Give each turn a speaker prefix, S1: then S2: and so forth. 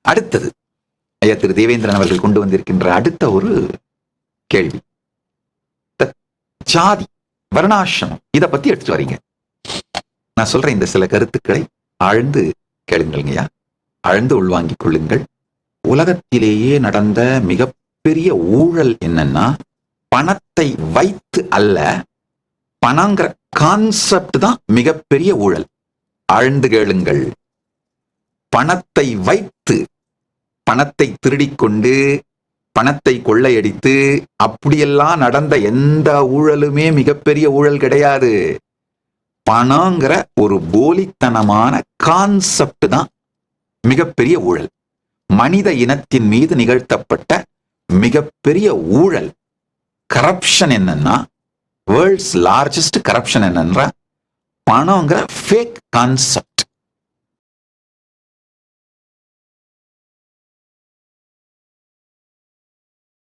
S1: அடுத்தது ஐயா திரு தேவேந்திரன் அவர்கள் கொண்டு வந்திருக்கின்ற அடுத்த ஒரு கேள்வி. ஜாதி வர்ணாசிரமம் இத பத்தி எடுத்துட்டு வரீங்க. நான் சொல்றேன் இந்த சில கருத்துக்களை ஆழ்ந்து கேளுங்கள்ங்கய்யா ஆழ்ந்து உள்வாங்கிக் கொள்ளுங்கள். உலகத்திலேயே நடந்த மிகப்பெரிய ஊழல் என்னன்னா பணத்தை வைத்து அல்ல பணங்கிற கான்செப்ட் தான் மிகப்பெரிய ஊழல். ஆழ்ந்து கேளுங்கள். பணத்தை வைத்து பணத்தை திருடிக்கொண்டு பணத்தை கொள்ளையடித்து அப்படியெல்லாம் நடந்த எந்த ஊழலுமே மிகப்பெரிய ஊழல் கிடையாது. பணங்கிற ஒரு போலித்தனமான கான்செப்ட் தான் மிகப்பெரிய ஊழல். மனித இனத்தின் மீது நிகழ்த்தப்பட்ட மிகப்பெரிய ஊழல். கரப்ஷன் என்னன்னா வேர்ல்ட்ஸ் லார்ஜஸ்ட் கரப்ஷன் என்னன்னா பணங்கிற ஃபேக் கான்செப்ட்